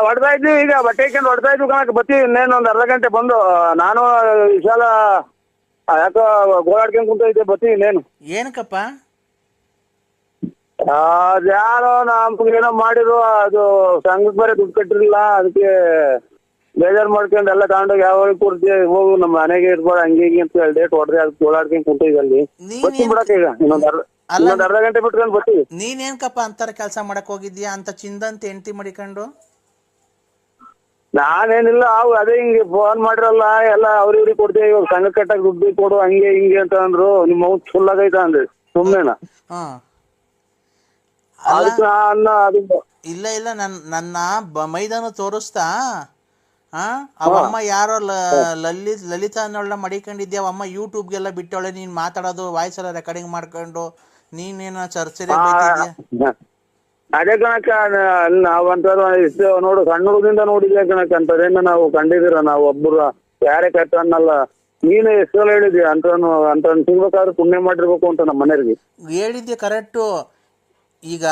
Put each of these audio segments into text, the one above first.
ಹೊಡ್ತಾ ಇದ್ವಿ ಈಗ ಬಟ್ಟೆ ಹಾಕೊಂಡು ಹೊಡ್ತಾ ಇದ್ವಿ ಕಣಕ್ ಬತ್ತೀವಿ ಇನ್ನೇನು ಒಂದ್ ಅರ್ಧ ಗಂಟೆ ಬಂದು ನಾನು ವಿಶಾಲ ಯಾಕೋ ಗೋಳಾಡ್ಕೊಂಡ್ ಇದ್ದೆ ಬತ್ತೀವಿ ಇನ್ನೇನು. ಏನಕ್ಕಪ್ಪ? ಅದ್ಯಾರೋ ಏನೋ ಮಾಡಿದ್ರು ಅದು ಸಂಘಕ್ಕೆ ಬೇರೆ ದುಡ್ಡು ಕಟ್ಟಿರ್ಲಿಲ್ಲ ಅದಕ್ಕೆ ಬೇಜಾರ್ ಮಾಡ್ಕೊಂಡು ಎಲ್ಲ ತಗೊಂಡೋಗಿ ಯಾವ ಕೊಡ್ತೀವಿ ಹೋಗು ನಮ್ಮ ಮನೆಗೆ ಇರ್ಬೇಡ ಹಂಗೆ ಹಿಂಗೆ ಅಂತ ಹೇಳಿ ಡೇಟ್ ಹೊಡೆದ್ರೆ ಅದಕ್ಕೆ ಗೋಳಾಡ್ಕೊಂಡ್ ಕುಂತೀವಿ ಅಲ್ಲಿ. ನೀನ್ ಏನ್- ಬಿಡಕ್ಕೆ ಈಗ ಇನ್ನೊಂದ್ ಅರ್ಧ ಅಲ್ಲ- ಇನ್ನೊಂದ್ ಅರ್ಧ ಗಂಟೆ ಬಿಟ್ಕೊಂಡು ಬರ್ತೀವಿ ನೀನೇನ್ಕಪ್ಪ ಅಂತಾರೆ ಕೆಲಸ ಮಾಡಕ್ ಹೋಗಿದ್ಯಾ ಅಂತ ಚಿಂದಂತ ಹೆಂಡತಿ ಮಡಿಕೊಂಡು? ನಾನೇನಿಲ್ಲ ಅವ್ ಅದೇ ಹಿಂಗೆ ಫೋನ್ ಮಾಡಿರಲ್ಲ ಎಲ್ಲ ಅವ್ರಿವ್ರಿಗೆ ಕೊಡ್ತೀವಿ ಇವಾಗ ಸಂಘ ಕಟ್ಟಕ್ ದುಡ್ಡು ಕೊಡು ಹಂಗೆ ಹಿಂಗೆ ಅಂತ ಅಂದ್ರು. ನಿಮ್ಮ ಮೌತ್ ಫುಲ್ ಆಗೈತ ಅಂದ್ರೆ ಸುಮ್ಮನೆ ಹಾ. ಅದಕ್ಕೆ ಅನ್ನ ಅದು ಇಲ್ಲ ಇಲ್ಲ ನನ್ ನನ್ನ ಬ ಮೈದಾನ ತೋರಿಸ್ತಾ? ಆ ಅವಮ್ಮ ಯಾರೋ ಲ- ಲಲಿತ್ ಲಲಿತಾ ಅನ್ನೋಳ್ನ ಮಡಿಕೊಂಡಿದ್ದೆ ಅವಮ್ಮ ಯೂಟ್ಯೂಬ್ಗೆಲ್ಲ ಬಿಟ್ಟವಳೆ ನೀನ್ ಮಾತಾಡೋದು ವಾಯ್ಸ್ ಎಲ್ಲ ರೆಕಾರ್ಡಿಂಗ್ ಮಾಡ್ಕೊಂಡು ನೀನೇನ ಚರ್ಚೆ ಬೈತಿದ್ಯಾ ಅದೇ ಕಣಕ್ಕ ನಾವಂತಾರ ಇಷ್ಟು ನೋಡು, ಸಣ್ಣ ಹುಡುಗದಿಂದ ನೋಡಿದ್ಯಾ ಕಣಕ್ಕ ಅಂತದೇನ ನಾವು ಕಂಡಿದ್ದೀರ ನಾವು ಒಬ್ಬರು ಯಾರೇ ಕಟ್ಟ ಅನ್ನಲ್ಲ. ನೀನು ಎಷ್ಟು ಹೇಳಿದ್ವಿ ಹೇಳಿದ್ಯಾ ಅಂತ ಅಂತ ಸಿಗ್ಬೇಕಾದ್ರೆ ಪುಣ್ಯ ಮಾಡಿರ್ಬೇಕು ಅಂತ ನಮ್ಮ ಮನೆಯವ್ರಿಗೆ. ಹೇಳಿದ್ದೆ ಕರೆಕ್ಟ್. ಈಗ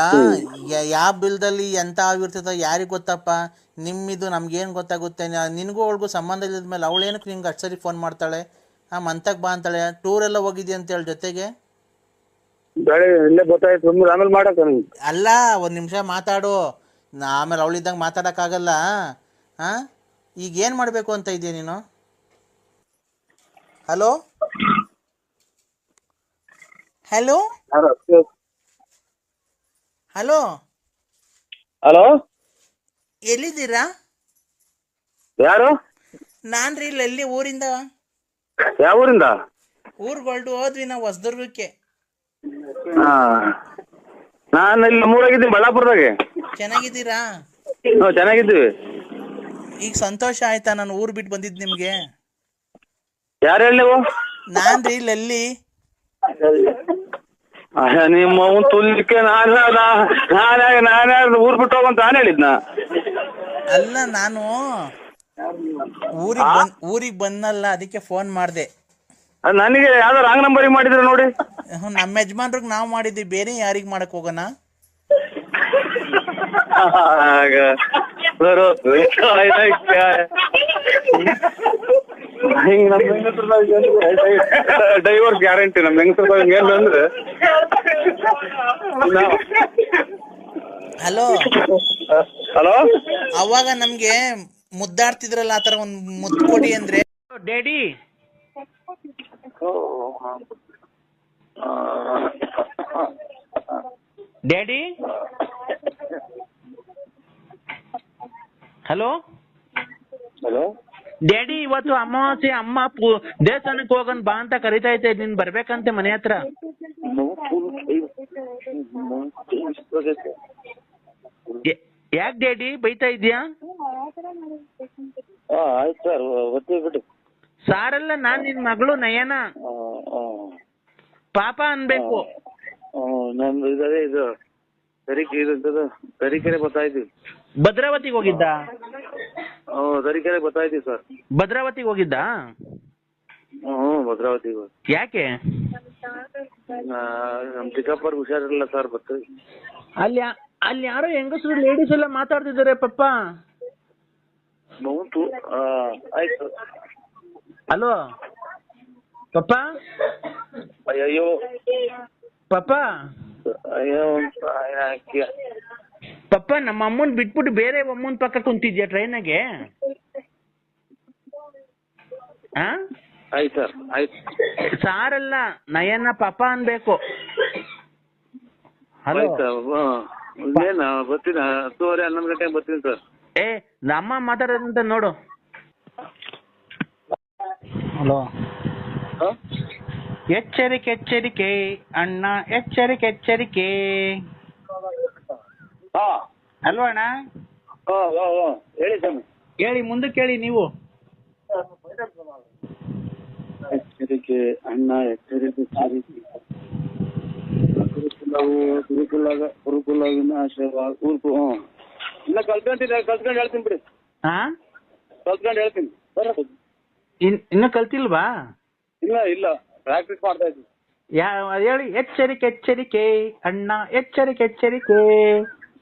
ಯಾವ ಬಿಲ್ದಲ್ಲಿ ಎಂತ ಆಗಿರ್ತದ ಯಾರಿಗ್ ಗೊತ್ತಪ್ಪ? ನಿಮ್ಮಿದು ನಮ್ಗೇನ್ ಗೊತ್ತಾಗುತ್ತೆ? ನಿನಗೂ ಅವಳಿಗೂ ಸಂಬಂಧ ಇಲ್ಲದ ಮೇಲೆ ಅವಳೇನಕ್ಕೆ ನಿಂಗೆ ಅಷ್ಟು ಸರಿ ಫೋನ್ ಮಾಡ್ತಾಳೆ? ಆ ಮಂತಕ್ ಬಾ ಅಂತಾಳೆ. ಟೂರ್ ಎಲ್ಲ ಹೋಗಿದ್ಯಾ ಅಂತ ಹೇಳಿ ಜೊತೆಗೆ? ಇಲ್ಲೇ ಗೊತ್ತಾಯ್ತು ಆಮೇಲೆ ಮಾಡಕ್ಕ ನಿಂಗೆ ಅಲ್ಲ ಒಂದು ನಿಮಿಷ ಮಾತಾಡು. ನಾ ಆಮೇಲೆ ಅವಳಿದ್ದಂಗೆ ಮಾತಾಡೋಕ್ಕಾಗಲ್ಲ ಆ? ಈಗ ಏನು ಮಾಡಬೇಕು ಅಂತ ಇದೆಯಾ ನೀನು? ಹಲೋ? ಹಲೋ? Hello hello? ಎಲ್ಲಿದ್ದೀರಾ? ಯಾರು? ನಾನು ರೀ ಎಲ್ಲಿ ಊರಿಂದ? ಯಾವ ಊರಿಂದ? ಊರುಗಳ್ದು ಹೋದ್ವಿ ನಾವು ಹೊಸದುರ್ಗಕ್ಕೆ. ಹಾ ನಾನು ಇಲ್ಲಿ ಮೂರಾಗಿದ್ದೀನಿ ಬಳ್ಳಾಪುರದಾಗೆ. ಚೆನ್ನಾಗಿದ್ದೀರಾ? ನಾವು ಚೆನ್ನಾಗಿದ್ದೀವಿ. ಈಗ ಸಂತೋಷ ಆಯ್ತಾ? ನಾನು ಊರ್ ಬಿಟ್ಟು ಬಂದಿದ್ ನಿಮಗೆ. ಯಾರು ಹೇಳಿ ನೀವು? ನಾನು ರೀ ಲಲ್ಲಿ. ಅಯ್ಯ, ನಿಮ್ಮ ಅವ್ನ್ ತುಲ್ಲಿಕ್ಕೆ ನಾನು ನಾನೇ ನಾನೇ ಊರ್ ಬಿಟ್ಟು ಹೋಗಂತ ನಾನು ಹೇಳಿದ್ನ. ಅಲ್ಲ ನಾನು ಊರಿಗೆ ಬಂದ್ ಊರಿಗೆ ಬಂದಲ್ಲ ಅದಕ್ಕೆ ಫೋನ್ ಮಾಡಿದೆ. ಅದ್ ನನಗೆ ಯಾವ್ದೋ ರಾಂಗ್ ನಂಬರಿಗೆ ಮಾಡಿದ್ರು ನೋಡಿ. ನಮ್ಮ ಯಜಮಾನ್ರಿಗೆ ನಾವು ಮಾಡಿದ್ವಿ ಬೇರೆ ಯಾರಿಗೆ ಮಾಡಕ್ ಹೋಗೋಣ? ಆಗ ಹಿಂಗ್ ಡೈವರ್ಸ್ ಗ್ಯಾರಂಟಿ ನಮ್ಮ ಹೆಂಗಸ್ರ ಏನು ಅಂದ್ರೆ ಹಲೋ ಹಲೋ ಅವಾಗ ನಮ್ಗೆ ಮುದ್ದಾಡ್ತಿದ್ರಲ್ಲ ಆತರ ಒಂದ್ ಒಂದು ಮುದ್ದು ಕೊಡಿ ಅಂದ್ರೆ daddy daddy? Hello? Hello? Daddy ಇವತ್ತು ಅಮಾವಾಸ್ಯೆ ಅಮ್ಮ ದೇವಸ್ಥಾನಕ್ಕೆ ಹೋಗೋಣ ಬಾ ಅಂತ ಕರಿತಾ ಇದ್ದೆ. ನೀನ್ ಬರ್ಬೇಕಂತೆ ಮನೆ ಹತ್ರ. ಯಾಕೆ ಡ್ಯಾಡಿ? ಬೈತಾ ಇದ್ಯಾ? ಆಯ್ತು ಸರ್ ಬಿಡಿ. ಸಾರಲ್ಲ ನಾನ್ ನಿನ್ ಮಗಳು ನಯನ. ಪಾಪ ಅನ್ಬೇಕು. ನಮ್ದು ಇದೇ ಇದು ತರೀಕೆ ಇದು ತರೀಕೆರೆ ಬರ್ತಾ ಇದ್ದೀವಿ ಭದ್ರಾವತಿಗೆ ಹೋಗಿದ್ದ? ತರೀಕೆರೆ ಬರ್ತಾ ಇದ್ದೀವಿ ಸರ್. ಭದ್ರಾವತಿಗೆ ಹೋಗಿದ್ದ? ಹ್ಞೂ ಭದ್ರಾವತಿಗೆ ಯಾಕೆ? ನಮ್ ಚಿಕ್ಕಪ್ಪರ್ ಹುಷಾರಿಲ್ಲ ಸರ್ ಬರ್ತೀವಿ ಅಲ್ಲಿ ಅಲ್ಲಿ ಯಾರೋ ಹೆಂಗಸರು ಲೇಡೀಸ್ ಎಲ್ಲ ಮಾತಾಡ್ತಿದ್ದಾರೆ ಪಪ್ಪ ಆಯ್ತು. ಹಲೋ ಪಪ್ಪ ಅಯ್ಯೋ ಪಪ್ಪ ಅಯ್ಯೋ ಪಪ್ಪ ನಮ್ಮ ಅಮ್ಮನ್ ಬಿಟ್ಬಿಟ್ಟು ಬೇರೆ ಅಮ್ಮನ ಪಕ್ಕ ಕುಂತಿದ್ಯಾ ಟ್ರೈನಾಗೆ ಆಯ್ತು ಸರ್ ಆಯ್ತು ಸಾರಲ್ಲ ನಯನ ಪಾಪ ಅನ್ಬೇಕು ಹಲೋ ಬರ್ತೀನಿ ಹತ್ತುವರೆ ಹನ್ನೊಂದು ಗಂಟೆಗೆ ಬರ್ತೀನಿ ಸರ್ ಏ ನಮ್ಮ ಮಾತಾಡೋದಂತ ನೋಡು ಹಲೋ. ಎಚ್ಚರಿಕೆ ಎಚ್ಚರಿಕೆ ಅಣ್ಣ ಎಚ್ಚರಿಕೆ ಎಚ್ಚರಿಕೆ. ಹಾಂ. ಅಲ್ವಾ ಅಣ್ಣ? ಹೇಳಿ ಸ್ವಾಮಿ. ಹೇಳಿ ಮುಂದಕ್ಕೆ ಹೇಳಿ ನೀವು. ಎಚ್ಚರಿಕೆ ಅಣ್ಣ ಎಚ್ಚರಿಕೆ ಎಚ್ಚರಿಕೆ. ಗುರುಕುಲವು ಗುರುಕುಲಾಗ ಗುರುಕುಲ ಆಶೀರ್ವಾದ ಗುರುಕು ಇಲ್ಲ ಕಲ್ತ್ಕೊಂತೀನಿ ಕಲ್ತ್ಕೊಂಡು ಹೇಳ್ತೀನಿ ಬಿಡಿ. ಹಾ? ಕಲ್ತ್ಕೊಂಡು ಹೇಳ್ತೀನಿ. ಇನ್ ಇನ್ನು ಕಲ್ತಿಲ್ವಾ? ಇಲ್ಲ ಇಲ್ಲ. ಪ್ರಾಕ್ಟೀಸ್ ಮಾಡ್ತಾ ಇದ್ದೀನಿ. ಯಾ ಅದ್ ಹೇಳಿ ಎಚ್ಚರಿಕೆ ಎಚ್ಚರಿಕೆ ಅಣ್ಣ ಎಚ್ಚರಿಕೆ ಎಚ್ಚರಿಕೆ.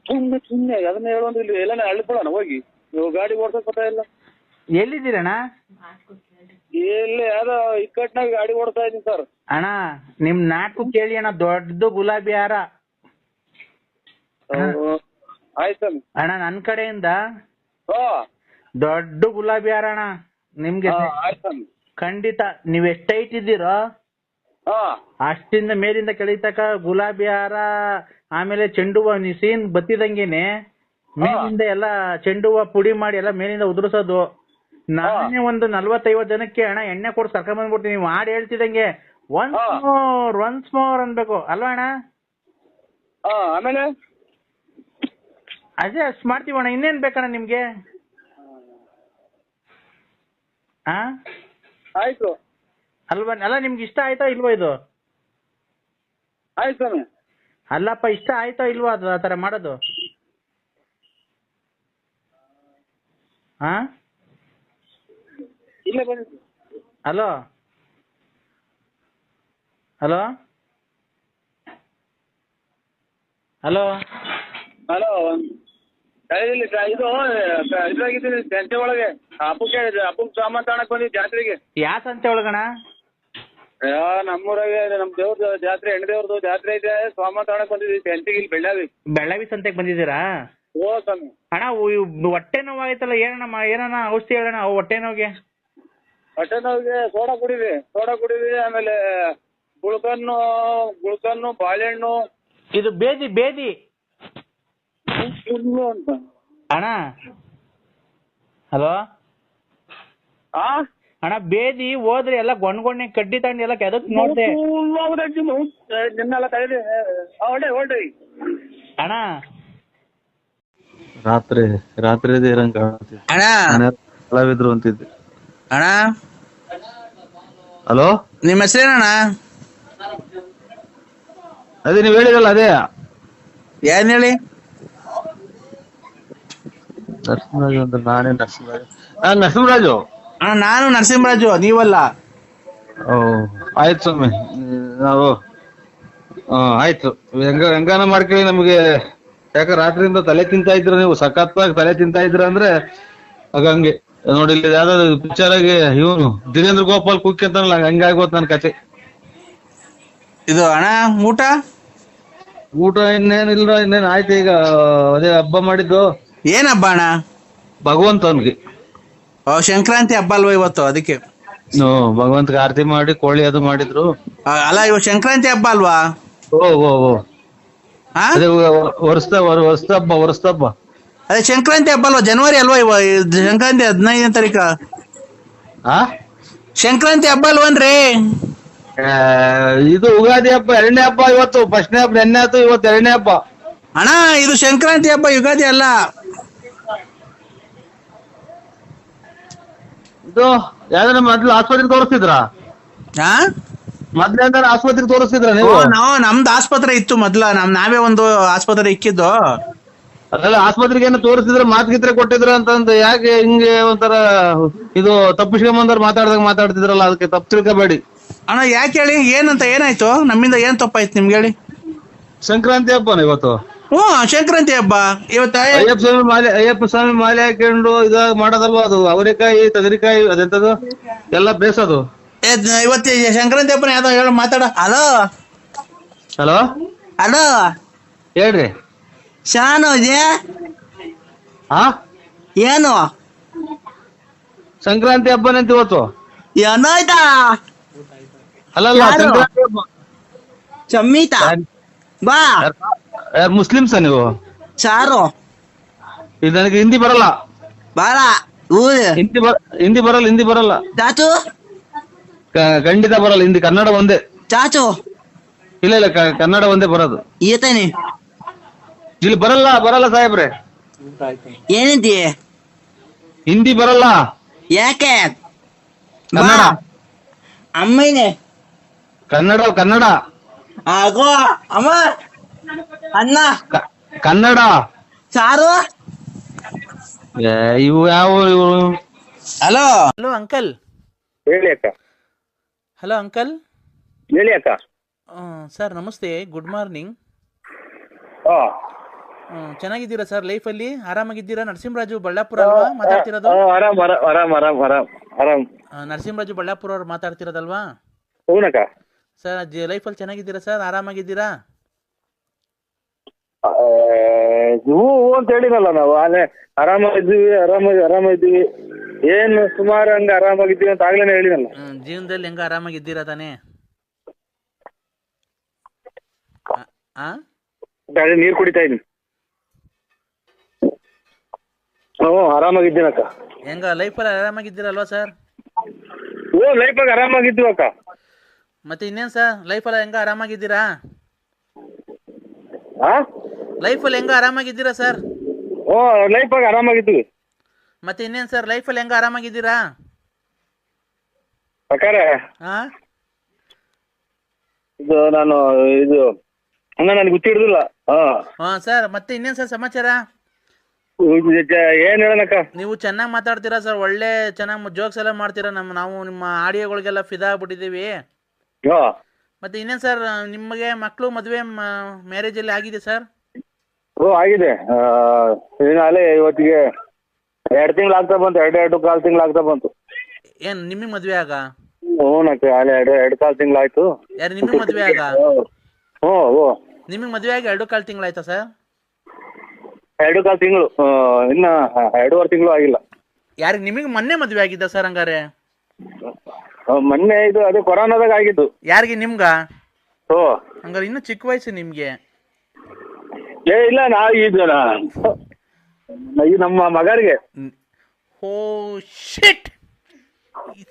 ಸುಮ್ಮನೆ ಸುಮ್ಮನೆ ಅದನ್ನ ಹೇಳೋದು ಇಲ್ಲಿ ಎಲ್ಲ ಅಳ್ಕೊಳ್ಳೋಣ ಹೋಗಿ. ನೀವು ಗಾಡಿ ಓಡ್ಸಕ್ ಗೊತ್ತಾ ಇಲ್ಲ? ಎಲ್ಲಿದ್ದೀರಣ್ಣ? ಎಲ್ಲಿ ಯಾರೋ ಇಕ್ಕಟ್ನಾಗ ಗಾಡಿ ಓಡ್ತಾ ಇದ್ದೀನಿ ಸರ್. ಅಣ್ಣ ನಿಮ್ ನಾಟ್ಕು ಕೇಳಿ ಅಣ್ಣ ದೊಡ್ಡ ಗುಲಾಬಿ ಹಾರ. ಆಯ್ತು ಅಣ್ಣ ನನ್ ಕಡೆಯಿಂದ ದೊಡ್ಡ ಗುಲಾಬಿ ಹಾರ ಅಣ್ಣ. ನಿಮ್ಗೆ ಖಂಡಿತ ನೀವ್ ಎಷ್ಟ್ ಹೈಟ್ ಇದ್ದೀರೋ ಅಷ್ಟಿಂದ ಮೇಲಿಂದ ಕೆಳತಕ ಗುಲಾಬಿ ಹಾರ ಆಮೇಲೆ ಚೆಂಡು ಹೂವ ನಿಸೀನ್ ಸೀನ್ ಬತ್ತಿದಂಗೆನೆ ಮೇಲಿಂದ ಎಲ್ಲ ಚೆಂಡು ಹೂವ ಪುಡಿ ಮಾಡಿ ಎಲ್ಲ ಮೇಲಿಂದ ಉದುರಿಸೋದು. ನಾನೇ ಒಂದು ನಲ್ವತ್ತೈವತ್ ಜನಕ್ಕೆ ಅಣ್ಣ ಎಣ್ಣೆ ಕೊಡ್ ಕರ್ಕೊಂಡ್ ಬಂದ್ಬಿಡ್ತೀನಿ. ನೀವು ಹಾಡ್ ಹೇಳ್ತಿದಂಗೆ ಒನ್ಸ್ ಮೋರ್ ಒನ್ಸ್ ಮೋರ್ ಅನ್ಬೇಕು. ಅಲ್ವಾ ಅಣ್ಣ? ಆಮೇಲೆ? ಅದೇ ಅಷ್ಟ್ ಮಾಡ್ತೀವಣ್ಣ. ಇನ್ನೇನ್ ಬೇಕಣ್ಣ ನಿಮ್ಗೆ? ಆ ಆಯ್ತು ಅಲ್ವಾ ಅಲ್ಲ ನಿಮ್ಗೆ ಇಷ್ಟ ಆಯ್ತಾ ಇಲ್ವಾ ಇದು ಆಯ್ತು ಸ್ವಾಮಿ ಅಲ್ಲಪ್ಪ ಇಷ್ಟ ಆಯ್ತಾ ಇಲ್ವಾ ಅದು ಆ ತರ ಮಾಡೋದು ಹಾ ಇಲ್ಲ ಬನ್ನಿ ಹಲೋ ಹಲೋ ಹಲೋ ಹಲೋ ಇದು ಇದಾಗಿದ್ದೀನಿ ಸಂತೆ ಒಳಗೆ ಅಪ್ಪಕ್ಕೆ ಅಪ್ಪಗ್ ಸಾಮಾನ್ ತಗೊಳಕ್ ಬಂದಿದ್ದೆ ಜಾತ್ರೆಗೆ. ಯಾ ಸಂತೆ ಒಳಗಣ ಯಾ ನಮ್ಮೂರಾಗೆ ನಮ್ ದೇವ್ರ ಜಾತ್ರೆ ಹೆಣ್ಣು ದೇವ್ರದ್ದು ಜಾತ್ರೆ ಇದೆ ಸಾಮಾನ್ ತಗೊಳಕ್ ಬಂದಿದ್ವಿ ಸಂತೆಗೆ ಇಲ್ಲಿ ಬೆಳ್ಳಾವಿ. ಬೆಳ್ಳಾವಿ ಸಂತೆಗೆ ಬಂದಿದ್ದೀರಾ? ಓ ಸ್ವಾಮಿ. ಅಣ್ಣ ಉ- ಇವ್ ಹೊಟ್ಟೆ ನೋವು ಆಯ್ತಲ್ಲ ಏನಣ್ಣ ಮಾ- ಏನಣ್ಣ ಔಷಧಿ ಹೇಳಣ್ಣ ಅವು ಹೊಟ್ಟೆ ನೋವಿಗೆ? ಹೊಟ್ಟೆ ನೋವಿಗೆ ಸೋಡಾ ಕುಡಿವಿ ಸೋಡಾ ಕುಡಿವಿ ಆಮೇಲೆ ಗುಳ್ಕನ್ನು ಗುಳ್ಕನ್ನು ಬಾಳೆಹಣ್ಣು. ಇದು ಬೇದಿ ಬೇದಿ. ಅಂತ ಅಣ್ಣ. ಹಲೋ? ಆ? ಅಣ್ಣ ಬೇದಿ ಹೋದ್ರೆ ಎಲ್ಲ ಗೊಣ್ಗೊಣ್ಣೆ ಕಡ್ಡಿ ತಗೊಂಡು ಎಲ್ಲ ಕೆದಕ್ ನೋಡ್ದೆ. ನಿನ್ನೆಲ್ಲ ತಗದಿ ಹೊಡೆ ಹೊಡ್ರಿ ಅಣ್ಣ. ರಾತ್ರಿ ರಾತ್ರಿ ಇರಂಗ್ ಅಣ್ಣ. ಕಲಾವಿದ್ರು ಅಂತಿದ್ದೆ. ಅಣ್ಣ. ಹಲೋ? ನಿಮ್ಮ ಹೆಸರೇನಣ್ಣ ಅದೇ ನೀವ್ ಹೇಳಿರಲ್ಲ ಅದೇ. ಏನ್ ಹೇಳಿ? ನರಸಿಂಹರಾಜು ಅಂದ್ರೆ ನಾನೇ ನರಸಿಂಹರಾಜು. ನಾ ನರಸಿಂಹರಾಜು. ಅಣ್ಣ ನಾನು ನರಸಿಂಹರಾಜು ನೀವಲ್ಲ? ಓ ಆಯ್ತು ಸ್ವಾಮಿ. ನಾವು ಆಯ್ತು. ಹೆಂಗ ಹೆಂಗಾನ ಮಾಡ್ಕೊಳ್ಳಿ ನಮಗೆ? ಯಾಕ ರಾತ್ರಿಯಿಂದ ತಲೆ ತಿಂತಾ ಇದ್ರ ನೀವು? ಸಖತ್ವಾಗಿ ತಲೆ ತಿಂತಾ ಇದ್ರ ಅಂದ್ರೆ ಆಗ ಹಂಗೆ. ನೋಡಿ ಇಲ್ಲಿ ಯಾವ್ದಾದ್ರು ಪಿಕ್ಚರ್ ಆಗಿ ಇವನು ದಿನೇಂದ್ರ ಗೋಪಾಲ್ ಕುಕ್ಕಿ ಅಂತಾನಲ್ಲ ಹಂಗಾಗೋತ್ ನನ್ ಕತೆ. ಇದು ಅಣ್ಣ ಊಟ? ಊಟ ಇನ್ನೇನಿಲ್ಲ ಇನ್ನೇನ್ ಆಯ್ತು ಈಗ ಅದೇ ಹಬ್ಬ ಮಾಡಿದ್ದು. ಏನ್ ಹಬ್ಬ ಅಣ್ಣ? ಭಗವಂತನ್ಗೆ. ಸಂಕ್ರಾಂತಿ ಹಬ್ಬ ಅಲ್ವಾ ಇವತ್ತು? ಅದಕ್ಕೆ. ನೋ ಭಗವಂತಗೆ ಆರತಿ ಮಾಡಿ ಕೋಳಿ ಅದು ಮಾಡಿದ್ರು. ಆ, ಅಲ್ಲ ಇವ ಸಂಕ್ರಾಂತಿ ಹಬ್ಬ ಅಲ್ವಾ? ಓ ಓ ಓ. ಹಾ ಅದೇ ಹಬ್ಬ ಹಬ್ಬ. ಅದೇ ಸಂಕ್ರಾಂತಿ ಹಬ್ಬ ಅಲ್ವಾ? ಜನವರಿ ಅಲ್ವಾ ಇವ ಇದು ಸಂಕ್ರಾಂತಿ ಹದಿನೈದನೇ ತಾರೀಕ? ಆ? ಸಂಕ್ರಾಂತಿ ಹಬ್ಬ ಅಲ್ವನ್ರಿ ಆ, ಇದು ಯುಗಾದಿ ಹಬ್ಬ ಎರಡನೇ ಹಬ್ಬ ಇವತ್ತು. ಫಸ್ಟ್ನೇ ಹಬ್ಬ ನೆನ್ನೆ ಆಯ್ತು ಇವತ್ತು ಎರಡನೇ ಹಬ್ಬ. ಅಣ್ಣ ಇದು ಸಂಕ್ರಾಂತಿ ಹಬ್ಬ ಯುಗಾದಿ ಅಲ್ಲ. ಇದು ಯಾವ್ದಾರ ಮೊದ್ಲು ಆಸ್ಪತ್ರೆಗೆ ತೋರಿಸ್ತಿದ್ರ? ಹಾ ಮೊದ್ಲು ಯಾವ್ದಾರ ಆಸ್ಪತ್ರೆಗೆ ತೋರಿಸ್ತಿದ್ರ ನೀವು? ಓ, ನಾವು ನಮ್ದು ಆಸ್ಪತ್ರೆ ಇತ್ತು ಮೊದ್ಲ. ನಮ್ ನಾವೇ ಒಂದು ಆಸ್ಪತ್ರೆ ಇಕ್ಕಿದ್ದು. ಅದೆಲ್ಲ ಆಸ್ಪತ್ರೆಗೆ ಏನೋ ತೋರಿಸಿದ್ರೆ ಮಾತುಗಿತ್ರೆ ಕೊಟ್ಟಿದ್ರ ಅಂತಂದ್ ಯಾಕೆ ಹಿಂಗೆ ಒಂಥರ ಇದು ತಪ್ಪಿಸ್ಕೊಂಬಂದ್ರ ಮಾತಾಡ್ದಾಗ ಮಾತಾಡ್ತಿದ್ರಲ್ಲ ಅದಕ್ಕೆ ತಪ್ಪು ತಿಳ್ಕೊಬೇಡಿ. ಅಣ್ಣ ಯಾಕೆ ಹೇಳಿ? ಏನಂತ ಏನಾಯ್ತು? ನಮ್ಮಿಂದ ಏನ್ ತಪ್ಪಾಯ್ತು ನಿಮ್ಗೆ ಹೇಳಿ? ಸಂಕ್ರಾಂತಿ ಹಬ್ಬನ ಇವತ್ತು? ಹ್ಞೂ ಸಂಕ್ರಾಂತಿ ಹಬ್ಬ ಇವತ್ತ ಅಯ್ಯಪ್ಪ ಸ್ವಾಮಿ ಮಾಲೆ ಅಯ್ಯಪ್ಪ ಸ್ವಾಮಿ ಮಾಲೆ ಹಾಕೊಂಡು ಇದ ಮಾಡೋದಲ್ವ ಅದು? ಅವರೆಕಾಯಿ ತದರಿಕಾಯಿ ಅದೆಂತದು ಎಲ್ಲ ಬೇಸದು. ಇವತ್ತು ಸಂಕ್ರಾಂತಿ ಹಬ್ಬನ ಯಾವ್ದೋ ಹೇಳ ಮಾತಾಡ. ಹಲೋ? ಹಲೋ? ಹಲೋ? ಹೇಳ್ರಿ. ಶಾನು ಇದೆ? ಹಾ ಏನು? ಸಂಕ್ರಾಂತಿ ಹಬ್ಬನಂತ ಇವತ್ತು? ಏನಾಯ್ತಾ ಅಲ್ಲಲ್ಲ? ಸಂಕ್ರಾಂತಿ ಹಬ್ಬ. ಚಮ್ಮಿತ? ಬಾ. ಯಾರು ಮುಸ್ಲಿಮ್ಸ ನೀವು? ಚಾರು ಇದು ನನಗೆ ಹಿಂದಿ ಬರಲ್ಲ. ಬಾರ ಊರು. ಹಿಂದಿ ಬರ ಹಿಂದಿ ಬರಲ್ಲ ಹಿಂದಿ ಬರಲ್ಲ. ಚಾಚು. ಕ- ಖಂಡಿತ ಬರಲ್ಲ ಹಿಂದಿ ಕನ್ನಡ ಒಂದೇ. ಚಾಚು. ಇಲ್ಲ ಇಲ್ಲ ಕ- ಕನ್ನಡ ಒಂದೇ ಬರೋದು. ಈತನಿ. ಇಲ್ಲಿ ಬರಲ್ಲ ಬರಲ್ಲ ಸಾಹೇಬ್ರೆ. ಏನಂತಿ ಹಿಂದಿ ಬರಲ್ಲ. ಯಾಕೆ? ಕನ್ನಡ. ಅಮ್ಮನೇ ಕನ್ನಡ ಕನ್ನಡ. ಆಗೋ ಅಮ್ಮ. ಅನ್ನ ಕನ್ನಡ. ಸಾರು. ಏ, ಇವು ಯಾವ ಇವು ಹಲೋ. Hello uncle. ಹೇಳಿ ಅಕ್ಕ. Hello uncle. ಹೇಳಿ ಅಕ್ಕ. ಸರ್ ನಮಸ್ತೆ. Good morning. ಹಾ. ಚೆನ್ನಾಗಿದ್ದೀರಾ ಸರ್ ಲೈಫಲ್ಲಿ? ಆರಾಮಾಗಿದ್ದೀರಾ? ನರಸಿಂಹರಾಜು ಬಳ್ಳಾಪುರ ಅಲ್ವಾ? ಮಾತಾಡ್ತಿರೋದು? ಆರಾಮ್ ಆರಾಮ್ ಆರಾಮ್ ಆರಾಮ್ ಆರಾಮ್ ಆರಾಮ್. ಆ, ನರಸಿಂಹರಾಜು ಬಳ್ಳಾಪುರ ಅವ್ರು ಮಾತಾಡ್ತಿರೋದಲ್ವಾ? ಹೂನಕ್ಕ ಸರ್ ಲೈಫ್ ಲೈಫಲ್ಲಿ ಚೆನ್ನಾಗಿದ್ದೀರಾ ಸರ್? ಆರಾಮಾಗಿದ್ದೀರಾ? ಹೂ ಹೂ ಅಂತ ಹೇಳಿನಲ್ಲ ನಾವು ಆನೆ ಆರಾಮಾಗಿದ್ದೀವಿ ಆರಾಮಾಗಿ ಆರಾಮಾಗಿದ್ದೀವಿ. ಏನು ಸುಮಾರು ಹಂಗ ಆರಾಮಾಗಿದ್ದೀವಿ ಅಂತ ಆಗ್ಲೇನೆ ಹೇಳಿನಲ್ಲ ಹ್ಮ್, ಜೀವನದಲ್ಲಿ ಹೆಂಗ ಆರಾಮಾಗಿದ್ದೀರಾ ತಾನೇ? ಆ- ಆ? ನೀರ್ ಕುಡಿತಾ ಇದೀನಿ. ಹ್ಞೂ ಆರಾಮಾಗಿದ್ದೀನಕ್ಕ. ಹೆಂಗ ಲೈಫಲ್ಲಿ ಆರಾಮಾಗಿದ್ದೀರಲ್ವಾ ಸರ್ ಓ ಲೈಫಾಗ ಆರಾಮಾಗಿದ್ದೀವಿ ಅಕ್ಕ. ಮತ್ತೆ ಇನ್ನೇನು ಸರ್ ಲೈಫಲ್ಲಿ ಹೆಂಗ ಆರಾಮಾಗಿದ್ದೀರಾ? ಹಾ ಲೈಫಲ್ಲಿ ಹೆಂಗ ಆರಾಮಾಗಿದ್ದೀರಾ ಸರ್? ಓ ಲೈಫಾಗ ಆರಾಮಾಗಿದ್ದೀವಿ. ಮತ್ತೆ ಇನ್ನೇನ್ ಸರ್ ಲೈಫಲ್ಲಿ ಹೆಂಗ ಆರಾಮಾಗಿದ್ದೀರಾ? ಪ್ರಕಾರ? ಹಾ ಇದು ನಾನು ಇದು ಅಣ್ಣ ನನಗೆ ಗೊತ್ತಿರೋದಿಲ್ಲ ಹಾ. ಹಾ ಸರ್ ಮತ್ತೆ ಇನ್ನೇನ್ ಸರ್ ಸಮಾಚಾರ? ಏನ್ ಹೇಳನಕ್ಕ ನೀವು ಚೆನ್ನಾಗಿ ಮಾತಾಡ್ತೀರಾ ಸರ್? ಒಳ್ಳೆ ಚೆನ್ನಾಗಿ ಜೋಕ್ಸ್ ಎಲ್ಲ ಮಾಡ್ತೀರಾ ನಮ್ಮ ನಾವು ನಿಮ್ಮ ಆಡಿಯೋಗಳಿಗೆಲ್ಲ ಫಿದಾ ಆಗ್ಬಿಟ್ಟಿದ್ದೀವಿ. ಮತ್ತೆ ಇನ್ನೇನ್ ಸರ್ ನಿಮಗೆ ಮಕ್ಕಳು ಮದುವೆ ಮ್ಯಾರೇಜ್ ಅಲ್ಲಿ ಆಗಿದೆ ಸರ್? ಓ ಆಗಿದೆ. ಫಿನಾಲೆ ಇವತ್ತಿಗೆ ಎರಡು ತಿಂಗಳು ಆಗ್ತಾ ಬಂತು ಎರಡು ಎರಡು ಕಾಲು ತಿಂಗಳು ಆಗ್ತಾ ಬಂತು. ಏನು ನಿಮಗೆ ಮದ್ವೆ ಆಗ? ಹ್ಞೂನಕ್ಕ ಅಲ್ಲೇ ಎರಡು ಎರಡು ಕಾಲು ತಿಂಗಳು ಆಯ್ತು. ಯಾರು ನಿಮ್ಮ ಮದುವೆ ಆಗ? ಹ್ಞೂ ಓ ನಿಮಗೆ ಮದ್ವೆ ಆಗಿ ಎರಡು ಕಾಲು ತಿಂಗಳಾಯ್ತಾ ಸರ್? ಎರಡು ಕಾಲು ತಿಂಗಳು ಇನ್ನ ಎರಡೂವರೆ ತಿಂಗಳು ಆಗಿಲ್ಲ. ಯಾರು ನಿಮಗೆ ಮೊನ್ನೆ ಮದ್ವೆ ಆಗಿದ್ದ ಸರ್ ಹಂಗಾರೆ? ಆ, ಮೊನ್ನೆ ಇದು ಅದು ಕೊರೋನಾದಾಗ ಆಗಿದ್ದು. ಯಾರಿಗೆ ನಿಮ್ಗ? ಓ ಹಂಗಾರೆ ಇನ್ನೂ ಚಿಕ್ಕ ವಯಸ್ಸು ನಿಮಗೆ. ಏ ಇಲ್ಲ ನಾ ಇದು ಈ ನಮ್ಮ ಮಗರಿಗೆ. ಓ ಶಿಟ್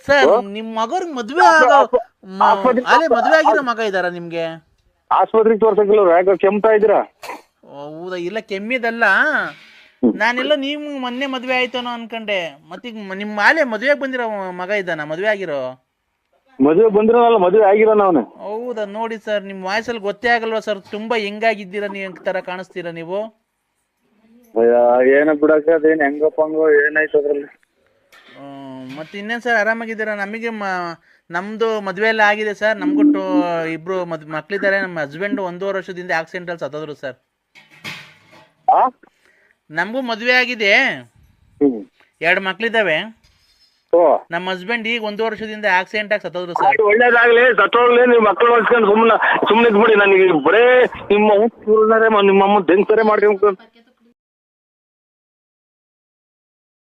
ಸರ್ ನಿಮ್ಮ ಮಗರ್ಗೆ ಮದ್ವೆ ಆಗೋ ಮ- ಮದ್ವೆ ಆಗಿರೋ ಮಗ ಇದ್ದಾರ ನಿಮ್ಗೆ? ಆಸ್ಪತ್ರೆಗೆ ತೋರ್ಸಕ್ಕಿಲ್ಲ ಯಾಕೆ ಕೆಮ್ತಾ ಇದ್ದೀರಾ? ಹೌದಾ? ಇಲ್ಲ ಕೆಮ್ಮಿದಲ್ಲ. ನಾನೆಲ್ಲ ನೀವು ಮೊನ್ನೆ ಮದ್ವೆ ಆಯ್ತಾನೋ ಅನ್ಕೊಂಡೆ. ಮತ್ತೀಗ ನಿಮ್ಮ ಆಲೆ ಮದುವೆಗೆ ಬಂದಿರೋ ಮಗ ಇದ್ದಾನ? ಮದ್ವೆ ಆಗಿರೋ? ಮದುವೆ ಬಂದಿರೋನಲ್ಲ ಮದುವೆ ಆಗಿರೋನ ಅವನು. ಹೌದಾ ನೋಡಿ ಸರ್ ನಿಮ್ಮ ವಾಯ್ಸಲ್ಲಿ ಗೊತ್ತೇ ಆಗಲ್ವಾ ಸರ್? ತುಂಬಾ ಹೆಂಗಾಗಿದ್ದೀರಾ ನೀವು ತರ ಕಾಣಿಸ್ತೀರಾ ನೀವು? ಏನೋ ಬಿಡಕ್ಕ ಅದೇನ್ ಹೆಂಗಪ್ಪ ಹಂಗೋ ಏನಾಯ್ತು ಅದ್ರಲ್ಲಿ? ಮತ್ತೆ ಇನ್ನೇನು ಸರ್ ಆರಾಮಾಗಿದ್ದೀರಾ? ನಮಗೆ ಮ ನಮ್ದು ಮದುವೆ ಎಲ್ಲ ಆಗಿದೆ ಸರ್. ನಮಗೂ ಟು ಇಬ್ರು ಮದ್ ಮಕ್ಕಳಿದ್ದಾರೆ ನಮ್ಮ ಹಸ್ಬೆಂಡ್ ಒಂದೂವರೆ ವರ್ಷದಿಂದ ಆಕ್ಸಿಡೆಂಟಲ್ಲಿ ಸತ್ತೋದ್ರು ಸರ್. ಆ? ನಮಗೂ ಮದುವೆ ಆಗಿದೆ. ಹ್ಮ್. ಎರಡು ಮಕ್ಕಳಿದ್ದಾವೆ ಓ ನಮ್ಮ ಹಸ್ಬೆಂಡ್ ಈಗ ಒಂದು ವರ್ಷದಿಂದ ಆಕ್ಸಿಡೆಂಟ್ ಆಗಿ ಸತ್ತೋದ್ರು ಸರ್ ಒಳ್ಳೇದಾಗ್ಲಿ ಸತ್ತೋಗ್ಲಿ ನೀವು ಮಕ್ಕಳು ಹೊಡ್ಸ್ಕೊಂಡು ಸುಮ್ಮನೆ ಸುಮ್ಮನೆ ಇದ್ಬಿಡಿ ನನಗೆ. ಬರೇ ನಿಮ್ಮ ನಿಮ್ಮ ಅಮ್ಮ ದೆಂಗ್ಸರೆ ಮಾಡ್ಕೊಂಡು